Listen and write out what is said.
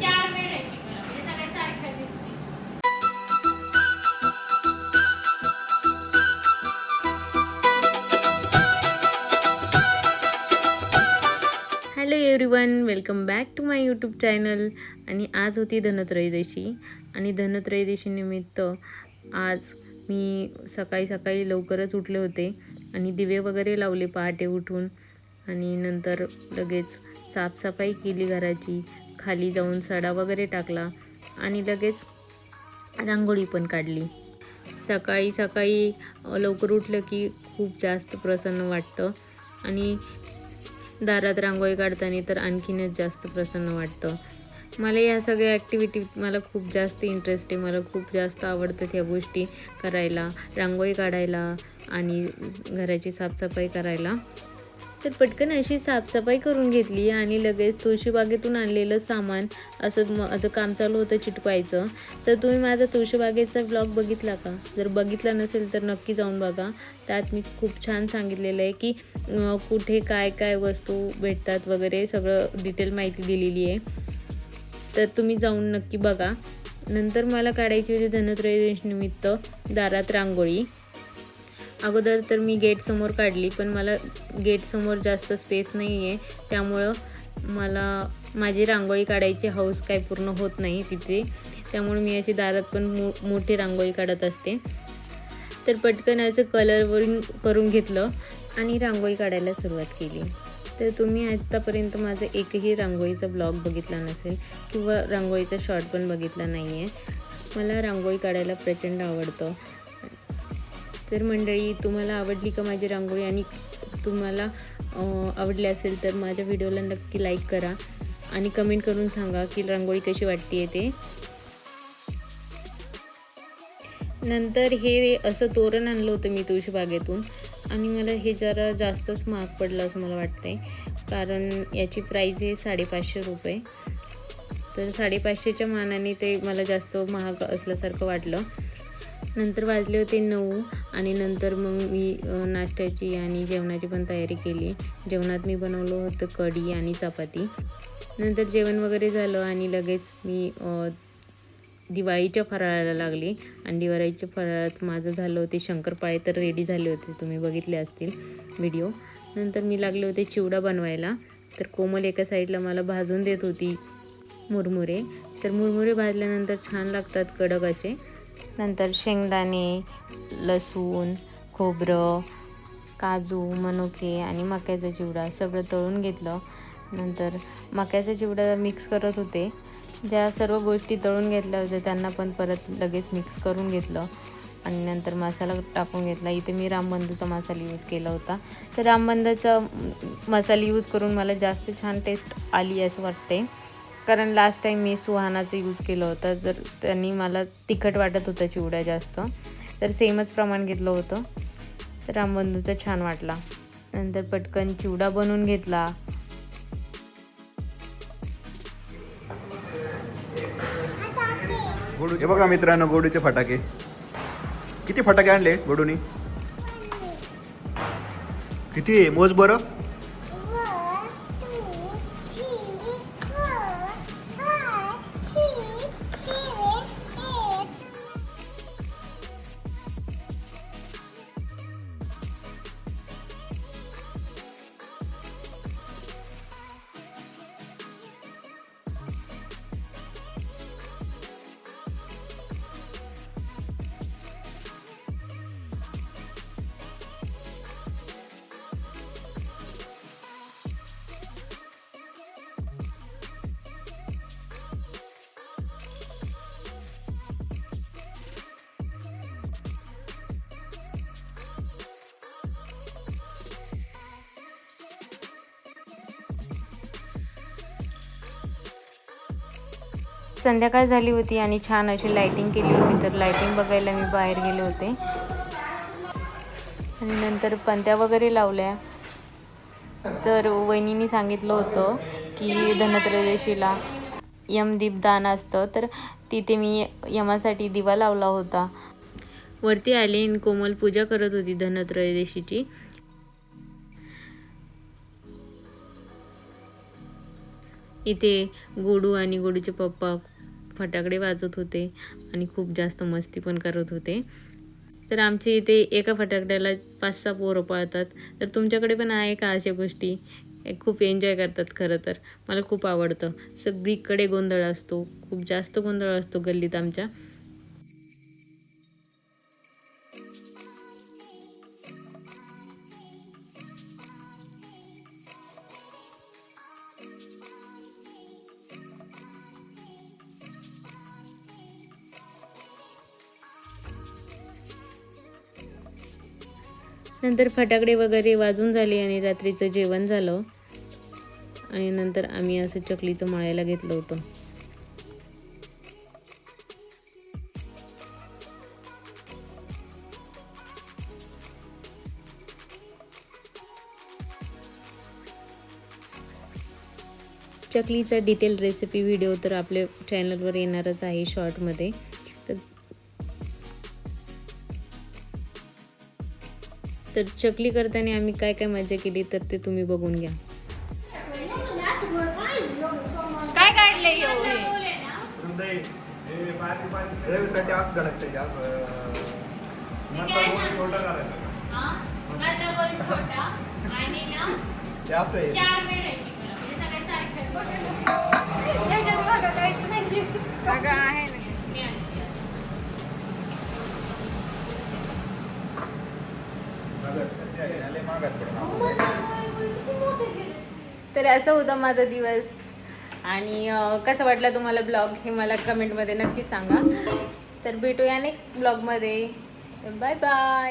चार म्हणजे सारख्या दिसतील. Hello everyone welcome back to my YouTube channel आणि आज होती धनत्रयोदशी. आणि धनत्रयोदशीनिमित्त आज मी सकाळी सकाळी लवकरच उठले होते आणि दिवे वगैरे लावले पहाटे उठून. आणि नंतर लगेच साफसफाई केली घराची. खाली जाऊन सडा वगैरे टाकला आणि लगेच रांगोळी पण काढली. सकाळी सकाळी लवकर उठलं की खूप जास्त प्रसन्न वाटतं. आणि दारात रांगोळी काढताना तर आणखीनच जास्त प्रसन्न वाटतं. मला या सगळ्या ॲक्टिव्हिटी मला खूप जास्त इंटरेस्ट आहे. मला खूप जास्त आवडतात ह्या गोष्टी करायला. रांगोळी काढायला आणि घराची साफसफाई करायला. तर पटकन अशी साफसफाई करून घेतली आणि लगेच तुळशीबागेतून आणलेलं सामान असं माझं काम चालू होतं चिटकवायचं. तर तुम्ही माझा तुळशीबागेचा ब्लॉग बघितला का? जर बघितला नसेल तर नक्की जाऊन बघा. त्यात मी खूप छान सांगितलेलं आहे की कुठे काय काय वस्तू भेटतात वगैरे सगळं डिटेल माहिती दिलेली आहे. तर तुम्ही जाऊन नक्की बघा. नंतर मला काढायची होती धनत्रयोदशनिमित्त दारात रांगोळी. अगोदर तर मी गेटसमोर काढली पण मला गेटसमोर जास्त स्पेस नाही आहे त्यामुळं मला माझी रांगोळी काढायची हौस काय पूर्ण होत नाही तिथे. त्यामुळे मी अशी दारात पण मो मोठी रांगोळी काढत असते. तर पटकन असं कलरवरून करून घेतलं आणि रांगोळी काढायला सुरुवात केली. तर तुम्ही आत्तापर्यंत माझं एकही रांगोळीचा ब्लॉग बघितला नसेल किंवा रांगोळीचा शॉर्ट पण बघितला नाही आहे मला रांगोळी काढायला प्रचंड आवडतं. तर मंडळी तुम्हाला आवडली का माझी रांगोळी? आणि तुम्हाला आवडली असेल तर माझ्या व्हिडिओला नक्की लाईक करा आणि कमेंट करून सांगा की रांगोळी कशी वाटते ते. नंतर हे असं तोरण आणलं होतं मी तुळशीबागेतून. आणि मला हे जरा जास्तच महाग पडलं असं मला वाटते कारण याची प्राईज आहे साडेपाचशे रुपये. तर साडेपाचशेच्या मानाने ते मला जास्त महाग असल्यासारखं वाटलं. नंतर वाजले होते नऊ आणि नंतर मग मी नाश्त्याची आणि जेवणाची पण तयारी केली. जेवणात मी बनवलं होतं कढी आणि चपाती. नंतर जेवण वगैरे झालं आणि लगेच मी दिवाळीच्या फराळाला लागली. आणि दिवाळीच्या फराळात माझं झालं होते शंकरपाळे तर रेडी झाले होते. तुम्ही बघितले असतील व्हिडिओ नंतर मी लागले होते चिवडा बनवायला. तर कोमल एका साईडला मला भाजून देत होती मुरमुरे. तर मुरमुरे भाजल्यानंतर छान लागतात कडक असे. नंतर शेंगदाणे लसूण खोबरं काजू मनुके आणि मक्याचा चिवडा सगळं तळून घेतलं. नंतर मक्याचा चिवडा मिक्स करत होते. ज्या सर्व गोष्टी तळून घेतल्या होत्या त्यांना पण परत लगेच मिक्स करून घेतलं. आणि नंतर मसाला टाकून घेतला. इथे मी रामबंधूचा मसाला यूज केला होता. तर रामबंधाचा मसाला यूज करून मला जास्त छान टेस्ट आली असं वाटते कारण लास्ट टाईम मी सुहानाचं यूज केलं होतं. जर त्यांनी मला तिखट वाटत होतं चिवडा जास्त तर सेमच प्रमाण घेतलं होतं. तर रामबंधूचा छान वाटला. नंतर पटकन चिवडा बनवून घेतला. हे बघा मित्रांनो गोडूचे फटाके. किती फटाके आणले गोडूनी? किती? आहे? मोज बरं. संध्याकाळ झाली होती आणि छान अशी लाईटिंग केली होती तर लाईटिंग बघायला मी बाहेर गेले होते. आणि नंतर पंत्या वगैरे लावल्या. तर वहिनीने सांगितलं होतं की धनत्रयोदशीला यमदीपदान असतं तर तिथे मी यमासाठी दिवा लावला होता. वरती आली कोमल पूजा करत होती धनत्रयोदशीची. इथे गोडू आणि गोडूचे पप्पा फटाकडे वाजत होते आणि खूप जास्त मस्ती पण करत होते. तर आमच्या इथे एका फटाकड्याला पाच सहा पोरं पळतात. तर तुमच्याकडे पण आहे का अशा गोष्टी? खूप एन्जॉय करतात खरं तर. मला खूप आवडतं. सगळीकडे गोंधळ असतो. खूप जास्त गोंधळ असतो गल्लीत आमच्या. नंतर फटाकडे वगैरे वाजून झाले आणि रात्रीचं जेवण झालं. आणि नंतर आम्ही असं चकलीचं मळायला घेतलं होतं. चकलीचा डिटेल रेसिपी व्हिडिओ तर आपल्या चॅनलवर येणारच आहे शॉर्टमध्ये तर चकली करताना आम्ही काय काय मजा केली तर ते तुम्ही बघून घ्या. काय काढले बोले तर असं होतं माझा दिवस. आणि कसं वाटलं तुम्हाला ब्लॉग हे मला कमेंटमध्ये नक्की सांगा. तर भेटूया नेक्स्ट ब्लॉगमध्ये. Bye bye